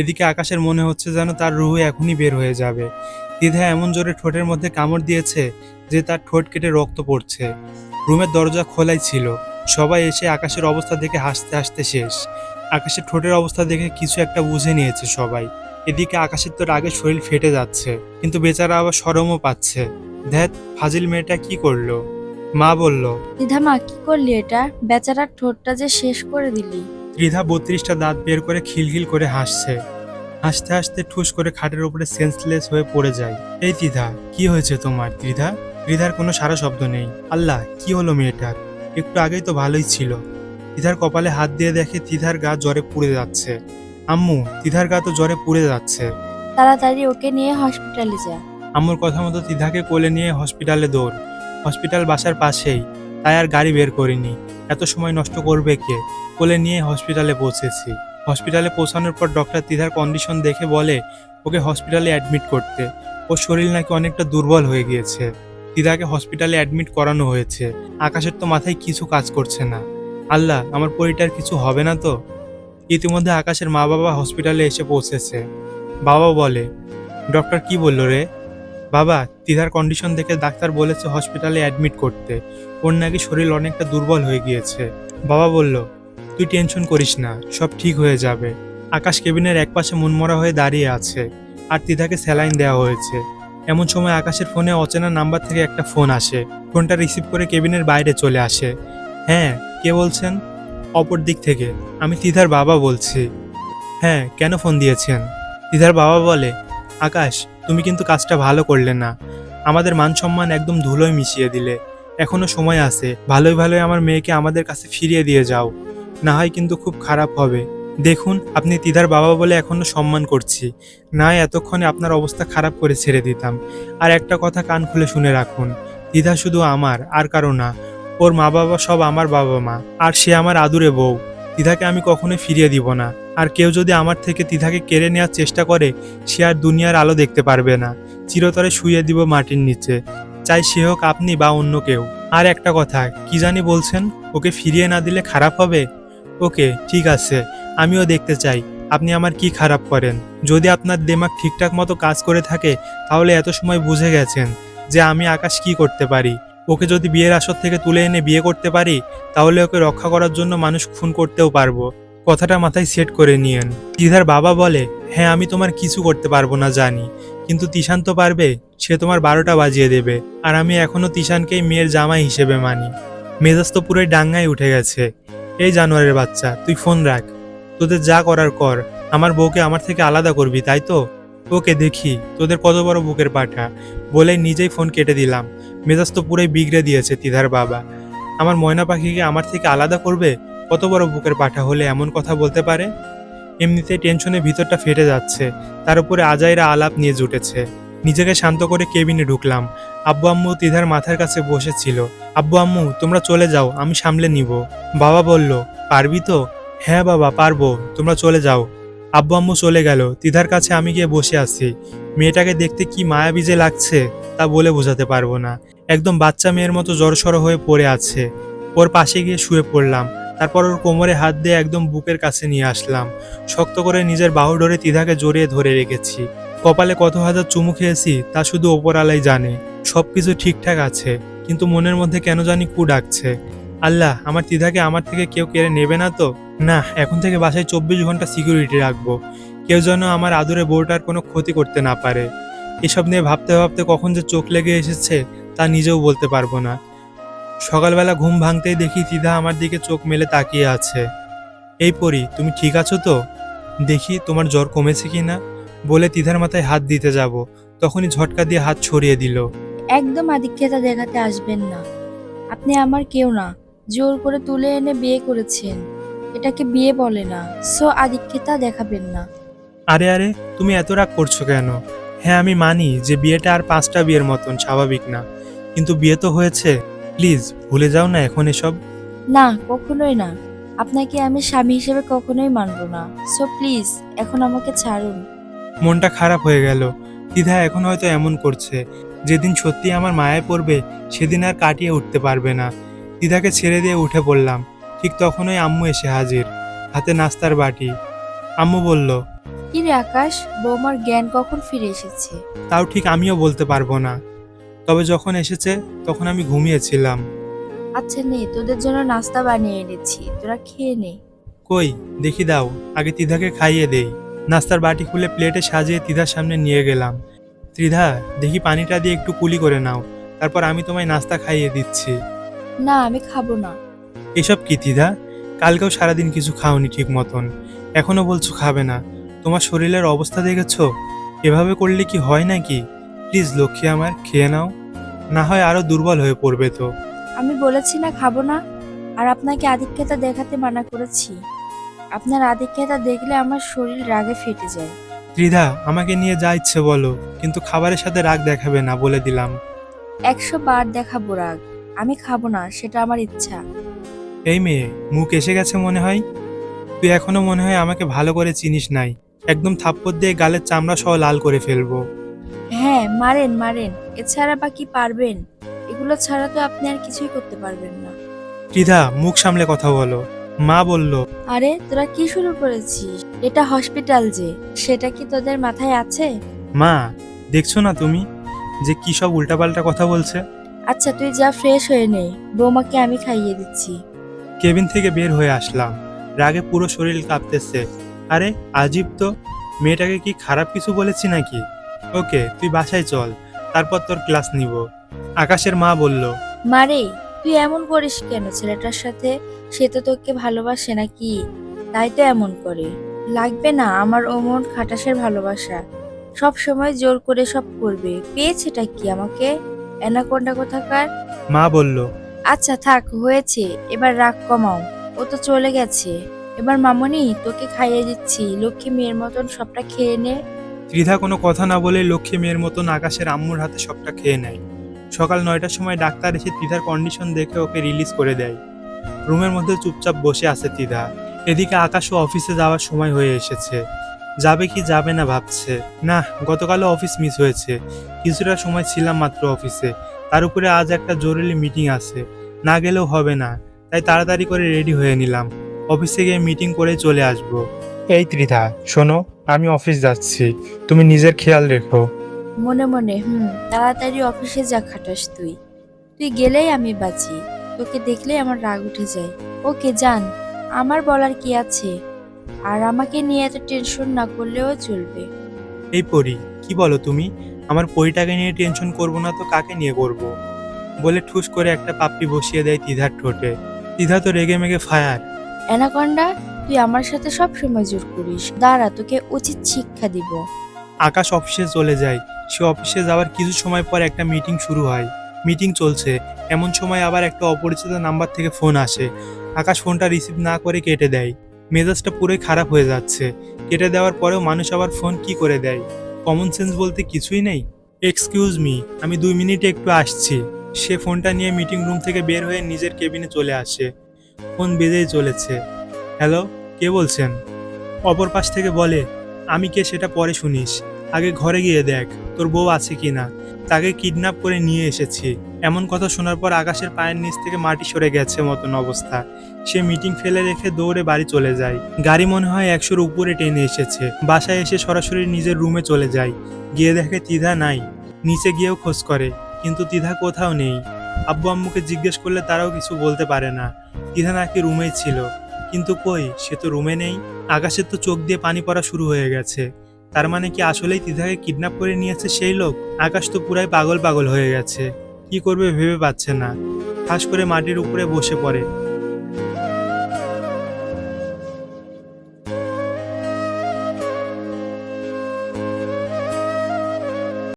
এদিকে আকাশের মনে হচ্ছে যেন তার রুহু এখনই বের হয়ে যাবে। দ্বিধা এমন জোরে ঠোঁটের মধ্যে কামড় দিয়েছে যে তার ঠোঁট কেটে রক্ত পড়ছে। রুমের দরজা খোলাই ছিল। সবাই এসে আকাশের অবস্থা দেখে হাসতে হাসতে শেষ। আকাশের ঠোঁটের অবস্থা দেখে কিছু একটা বুঝে নিয়েছে সবাই। এদিকে আকাশের তো রাগে শরীর ফেটে যাচ্ছে, কিন্তু বেচারা আবার সরমও পাচ্ছে। ধ্যাত ফাজিল মেয়েটা কি করল? মা বলল দিধা মা, কি করলি এটা? বেচারার ঠোঁটটা যে শেষ করে দিলি। ত্রিধা বত্রিশটা দাঁত বের করে খিলখিল করে হাসছে। হাসতে হাসতে ঠুস করে খাটের উপরে সেন্সলেস হয়ে পড়ে যায়। এই ত্রিধা কি হয়েছে তোমার ত্রিধা ত্রিধার কোনো সারা শব্দ নেই। আল্লাহ কি হলো মেয়েটার? একটু আগেই তো ভালোই ছিল। ত্রিধার কপালে হাত দিয়ে দেখে ত্রিধার গা জ্বরে পুড়ে যাচ্ছে। আম্মু ত্রিধার গা তো জ্বরে পুড়ে যাচ্ছে। তাড়াতাড়ি ওকে নিয়ে হসপিটালে যা। আম্মুর কথা মতো ত্রিধাকে কোলে নিয়ে হসপিটালে দৌড়। হসপিটাল বাসার পাশেই তাই আর গাড়ি বের করিনি। এত সময় নষ্ট করবে কে? কোলে নিয়ে হসপিটালে পৌঁছেছি। হসপিটালে পৌঁছানোর পর ডক্টর তিধার কন্ডিশন দেখে বলে, ওকে হসপিটালে অ্যাডমিট করতে। ওর শরীর নাকি অনেকটা দুর্বল হয়ে গিয়েছে। তিধাকে হসপিটালে অ্যাডমিট করানো হয়েছে। আকাশের তো মাথায় কিছু কাজ করছে না। আল্লাহ, আমার পরিটার কিছু হবে না তো? ইতিমধ্যে আকাশের মা বাবা হসপিটালে এসে পৌঁছেছে। বাবা বলে ডক্টর কি বলল রে? বাবা, তিধার কন্ডিশন দেখে ডাক্তার বলেছে হসপিটালে অ্যাডমিট করতে। ওর নাকি শরীর অনেকটা দুর্বল হয়ে গিয়েছে। বাবা বলল, তুই টেনশন করিস না, সব ঠিক হয়ে যাবে। আকাশ কেবিনের একপাশে মনমরা হয়ে দাঁড়িয়ে আছে, আর তিধাকে স্যালাইন দেওয়া হয়েছে। এমন সময় আকাশের ফোনে অচেনা নাম্বার থেকে একটা ফোন আসে। ফোনটা রিসিভ করে কেবিনের বাইরে চলে আসে। হ্যাঁ কে বলছেন? অপর দিক থেকে, আমি তিধার বাবা বলছি। হ্যাঁ কেন ফোন দিয়েছেন? তিধার বাবা বলে, আকাশ তুমি কিন্তু কাজটা ভালো করলে না। আমাদের মান সম্মান একদম ধুলোয় মিশিয়ে দিলে। এখনও সময় আছে, ভালোই ভালোই আমার মেয়েকে আমাদের কাছে ফিরিয়ে দিয়ে যাও। না হয় কিন্তু খুব খারাপ হবে। দেখুন, আপনি তিধার বাবা বলে এখনও সম্মান করছি। না এতক্ষণে আপনার অবস্থা খারাপ করে ছেড়ে দিতাম। আর একটা কথা কান খুলে শুনে রাখুন, তিধা শুধু আমার, আর কারও না। ওর মা বাবা সব আমার বাবা মা আর সে আমার আদুরে বউ। তিধাকে আমি কখনোই ফিরিয়ে দিব না। আর কেউ যদি আমার থেকে তিধাকে কেড়ে নেওয়ার চেষ্টা করে, সে আর দুনিয়ার আলো দেখতে পারবে না। চিরতরে শুয়ে দিব মাটির নিচে। চাই সে হোক আপনি বা অন্য কেউ। আর একটা কথা, কি জানি বলছেন, ওকে ফিরিয়ে না দিলে খারাপ হবে? ওকে, ঠিক আছে, আমিও দেখতে চাই, আপনি আমার কি খারাপ করেন? যদি আপনার দেমাগ ঠিকঠাক মতো কাজ করে থাকে, তাহলে এত সময় বুঝে গেছেন যে আমি আকাশ কি করতে পারি? ওকে যদি বিয়ের আসর থেকে তুলে এনে বিয়ে করতে পারি, তাহলে ওকে রক্ষা করার জন্য মানুষ খুন করতেও পারব। কথাটা মাথায় সেট করে নিয়েন। দিধার বাবা বলে হ্যাঁ আমি তোমার কিছু করতে পারব না জানি। কিন্তু তিশান তো পারবে, সে তোমার বারোটা বাজিয়ে দেবে। আর আমি এখনও তিশানকেই মেয়ের জামাই হিসেবে মানি। মেজাজ তো পুরোই ডাঙ্গায় উঠে গেছে। এই জানোয়ারের বাচ্চা, তুই ফোন রাখ। তোদের যা করার কর। আমার বউকে আমার থেকে আলাদা করবি, তাই তো? ওকে, দেখি। তোদের কত বড় বুকের পাঠা বলে নিজেই ফোন কেটে দিলাম। মেজাজ তো পুরোই বিগড়ে দিয়েছে তিধার বাবা। আমার ময়না পাখিকে আমার থেকে আলাদা করবে? কত বড় বুকের পাঠা হলে এমন কথা বলতে পারে? এমনিতে টেনশনে ভিতরটা ফেটে যাচ্ছে। তার উপরে আজাইরা আলাপ নিয়ে জুটেছে। নিজেকে শান্ত করে কেবিনে ঢুকলাম। আব্বু আম্মু তিধার মাথার কাছে বসেছিল। আব্বু আম্মু, তোমরা চলে যাও, আমি সামলে নিব। বাবা বলল, পারবি তো? হ্যাঁ বাবা, পারব। তোমরা চলে যাও। আব্বু আম্মু চলে গেল। তিধার কাছে আমি গিয়ে বসে আছি। মেয়েটাকে দেখতে কি মায়াবী যে লাগছে, তা বলে বোঝাতে পারব না। একদম বাচ্চা মেয়ের মতো জড়সড় হয়ে পড়ে আছে। ওর পাশে গিয়ে শুয়ে পড়লাম। তারপর ওর কোমরে হাত দিয়ে একদম বুকের কাছে নিয়ে আসলাম। শক্ত করে নিজের বাহু ধরে তিধাকে জড়িয়ে ধরে রেখেছি। কপালে কত হাজার চুমু খেয়েছি, তা শুধু ওপরালাই জানে। সবকিছু ঠিকঠাক আছে, কিন্তু মনের মধ্যে কেন জানি কু ডাকছে। আল্লাহ, আমার তিধাকে আমার থেকে কেউ কেড়ে নেবে না তো? না, এখন থেকে বাসায় চব্বিশ ঘণ্টা সিকিউরিটি রাখব। কেউ যেন আমার আদরে বউটার কোনো ক্ষতি করতে না পারে। এসব নিয়ে ভাবতে ভাবতে কখন যে চোখ লেগে এসেছে, তা নিজেও বলতে পারব না। সকালবেলা ঘুম ভাঙতেই দেখি তিধা আমার দিকে চোখ মেলে তাকিয়ে আছে। এই পরি তুমি ঠিক আছো তো? দেখি তোমার জ্বর কমেছে কি না? বলে তিধার মাথায় হাত দিতে যাব। তখনই ঝটকা দিয়ে হাত ছড়িয়ে দিল। একদম আদিক্ষেতা দেখাতে আসবেন না। আপনি আমার কেউ না। জোর করে তুলে এনে বিয়ে করেছেন। এটাকে বিয়ে বলে না। সো আদিক্ষেতা দেখাবেন না। আরে আরে তুমি এত রাগ করছ কেন? হ্যাঁ আমি মানি যে বিয়েটা আর পাঁচটা বিয়ের মতন স্বাভাবিক না। কিন্তু বিয়ে তো হয়েছে। প্লিজ ভুলে যাও না এখন এসব। না কখনোই না। আপনাকে আমি স্বামী হিসেবে কখনোই মানব না। সো প্লিজ এখন আমাকে ছাড়ুন। মনটা খারাপ হয়ে গেল। দ্বিধা এখন হয়তো এমন করছে। যেদিন সত্যি আমার মায়ায় পড়বে সেদিন আর কাটিয়ে উঠতে পারবে না। দ্বিধাকে ছেড়ে দিয়ে উঠে পড়লাম। ঠিক তখনই আম্মু এসে হাজির। হাতে নাস্তার বাটি। আম্মু বলল কি রে আকাশ বৌমার জ্ঞান কখন ফিরে এসেছে? তাও ঠিক আমিও বলতে পারব না। তবে যখন এসেছে তখন আমি ঘুমিয়েছিলাম। আচ্ছা নে তোদের জন্য নাস্তা বানিয়ে এনেছি তোরা খেয়ে নে। কই? দেখি দাও আগে তিধাকে খাইয়ে দেই। নাস্তার বাটি খুলে প্লেটে সাজিয়ে তিধার সামনে নিয়ে গেলাম। ত্রিধা দেখি পানিটা দিয়ে একটু কুলি করে নাও তারপর আমি তোমায় নাস্তা খাইয়ে দিচ্ছি। না আমি খাব না। এসব কি তিধা? কালকেও সারাদিন কিছু খাওনি ঠিক মতন। এখনও বলছো খাবে না। তোমার শরীরের অবস্থা দেখেছ? এভাবে করলে কি হয় নাকি? প্লিজ লক্ষ্মী আমার খেয়ে নাও না হয় আরও দুর্বল হয়ে পড়বে তো। আমি বলেছি না খাব না আর আপনাকে আধিক্যতা দেখাতে মানা করেছি। আপনার আধিক্যতা দেখলে আমার শরীর রাগে ফেটে যায়। ত্রিধা আমাকে নিয়ে যা ইচ্ছে বলো কিন্তু খাবারের সাথে রাগ দেখাবে না বলে দিলাম। একশো বার দেখাবো রাগ আমি খাব না সেটা আমার ইচ্ছা। এই মেয়ে মুখ এসে গেছে মনে হয়? তুই এখনও মনে হয় আমাকে ভালো করে চিনিস নাই একদম থাপ্পড় দিয়ে গালের চামড়া সহ লাল করে ফেলব। হ্যাঁ মারেন মারেন। এছাড়া বা কি পারবেন। এগুলো ছাড়া তো আপনি আর কিছুই করতে পারবেন না। রিধা মুখ সামলে কথা বলো। মা বলল আরে তোরা কি শুরু করেছিস? এটা হসপিটাল যে। সেটা কি তোদের মাথায় আছে? মা দেখছ না তুমি যে কি সব উল্টাপাল্টা কথা বলছে? আচ্ছা তুই যা ফ্রেশ হয়ে নে। বৌমাকে আমি খাইয়ে দিচ্ছি। কেবিন থেকে বের হয়ে আসলাম। রাগে পুরো শরীর কাঁপতেছে। আরে আজীব তো। মেয়েটাকে কি খারাপ কিছু বলেছি নাকি? ওকে তুই বাসায় চল তারপর তোর ক্লাস নিব। আকাশের মা বলল মারে তুই এমন করিস কেন? ছেলেটার সাথে সে তো তোকে ভালোবাসে নাকি? তাই তো এমন করে। লাগবে না আমার ওমন খাটাসের ভালোবাসা। সব সময় জোর করে সব করবে। পেয়েছেটা কি আমাকে? অ্যানাকোন্ডা কোথাকার? মা বলল আচ্ছা থাক হয়েছে। এবার রাগ কমাও। ও তো চলে গেছে। এবার মামনি তোকে খাইয়ে দিচ্ছি। লক্ষ্মী মেয়ের মতন সবটা খেয়ে নে। ত্রিধা কোনো কথা না বলে লক্ষ্মী মেয়ের মতন আকাশের আম্মুর হাতে সবটা খেয়ে নেয়। সকাল নয়টার সময় ডাক্তার এসে ত্রিধার কন্ডিশন দেখে ওকে রিলিজ করে দেয়। রুমের মধ্যে চুপচাপ বসে আছে ত্রিধা এদিকে আকাশও অফিসে যাওয়ার সময় হয়ে এসেছে। যাবে কি যাবে না ভাবছে। না, গতকালও অফিস মিস হয়েছে। কিছুটা সময় ছিলাম মাত্র অফিসে তার উপরে আজ একটা জরুরি মিটিং আছে। না গেলেও হবে না। তাই তাড়াতাড়ি করে রেডি হয়ে নিলাম। অফিসে গিয়ে মিটিং করে চলে আসব। এই ত্রিধা শোনো আমি অফিস যাচ্ছি। তুমি নিজের খেয়াল রেখো। মনে মনে হুম তাড়াতাড়ি অফিসে যা খাটাস তুই। তুই গেলেই আমি বাঁচি। তোকে দেখলেই আমার রাগ উঠে যায়। ওকে যান আমার বলার কি আছে? আর আমাকে নিয়ে এত টেনশন না করলেও চলবে। এই পরি কি বলো তুমি? আমার পরিটাকে নিয়ে টেনশন করব না তো কাকে নিয়ে করব? বলে ঠুস করে একটা পাপ্পি বসিয়ে দেয় তিধার ঠোঁটে। তিধা তো রেগে মেগে ফায়ার। অ্যানাকন্ডা তুই আমার সাথে সব সময় জোর করিস। দাঁড়া, তোকে উচিত শিক্ষা দিব। আকাশ অফিসে চলে যায়। সে অফিসে যাওয়ার কিছু সময় পর একটা মিটিং শুরু হয়। মিটিং চলছে। এমন সময় আবার একটা অপরিচিত নাম্বার থেকে ফোন আসে। আকাশ ফোনটা রিসিভ না করে কেটে দেয়। মেজাজটা পুরোই খারাপ হয়ে যাচ্ছে। কেটে দেওয়ার পরেও মানুষ আবার ফোন কি করে দেয়? কমন সেন্স বলতে কিছুই নেই। এক্সকিউজ মি আমি দুই মিনিটে একটু আসছি। সে ফোনটা নিয়ে মিটিং রুম থেকে বের হয়ে নিজের কেবিনে চলে আসে। ফোন বেজেই চলেছে। হ্যালো কে বলছেন? অপর পাশ থেকে বলে, আমি কে সেটা পরে শুনিস। আগে ঘরে গিয়ে দেখ, তোর বউ আছে কি না। তাকে কিডন্যাপ করে নিয়ে এসেছি। এমন কথা শোনার পর আকাশের পায়ের নিচ থেকে মাটি সরে গেছে মতন অবস্থা। সে মিটিং ফেলে রেখে দৌড়ে বাড়ি চলে যায়। গাড়ি মনে হয় একশোর উপরে টেনে এসেছে। বাসায় এসে সরাসরি নিজের রুমে চলে যায়। গিয়ে দেখে তিধা নাই। নিচে গিয়েও খোঁজ করে, কিন্তু তিধা কোথাও নেই। আব্বু আম্মুকে জিজ্ঞেস করলে তারাও কিছু বলতে পারে না। তিধা নাকি রুমেই ছিল। কিন্তু কই, সে তো রুমে নেই। আকাশের তো চোখ দিয়ে পানি পড়া শুরু হয়ে গেছে। তার মানে কি আসলেই তিধাকে কিডন্যাপ করে নিয়েছে সেই লোক? আকাশ তো পুরাই পাগল পাগল হয়ে গেছে। কি করবে ভেবে পাচ্ছে না। ফাঁস করে মাটির উপরে বসে পড়ে।